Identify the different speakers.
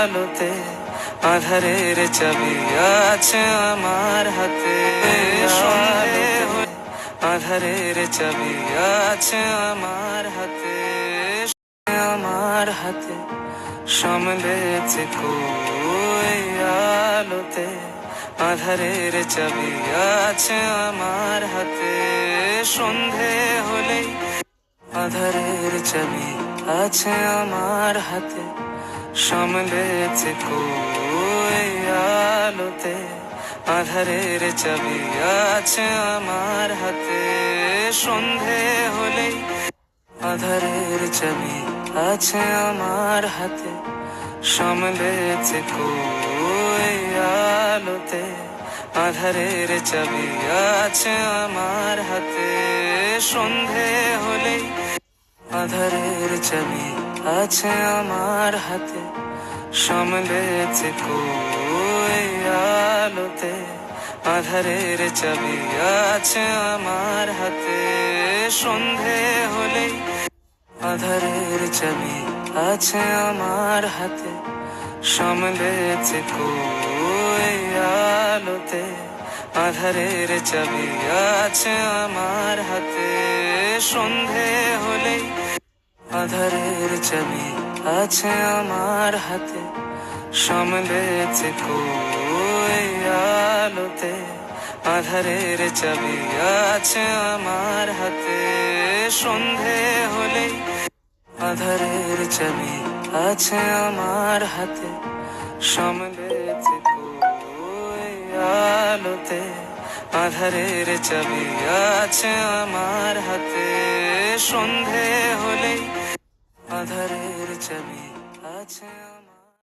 Speaker 1: আলোতে আধারের চাবি আছে আমার হাতে। আধারের চাবি আছে আমার হাতে। আমার হাতে সামলেছে কই আলোতে। আধারের চাবি আছে আমার হাতে। সন্ধে হলেই আধারের চাবি আছে আমার হাতে, সামলেছে কই আলোতে, আধারের চাবি আছে আমার হাতে। সন্ধে হলেই আধারের চাবি আছে আমার হাতে, সামলেছে কই আলোতে, আধারের চাবি আছে আমার হাতে। সন্ধে হলেই আধারের চাবি আছে আমার হাতে। সামলেছে আলোতে। আধারের চাবি আছে আমার হাতে। সন্ধে হলে আধারের চাবি আছে আমার হাতে। সামলেছে আলোতে। আধারের চাবি আছে আমার হাতে। সন্ধে হলেই আধারের চাবি আছে আমার হাতে। সামলেছে আলোতে। আধারের চাবি আছে আমার হাতে। সন্ধে হলে আধারের চাবি আছে আমার হাতে। সামলেছে আলোতে। আধারের চাবি আছে আমার হাতে। সন্ধে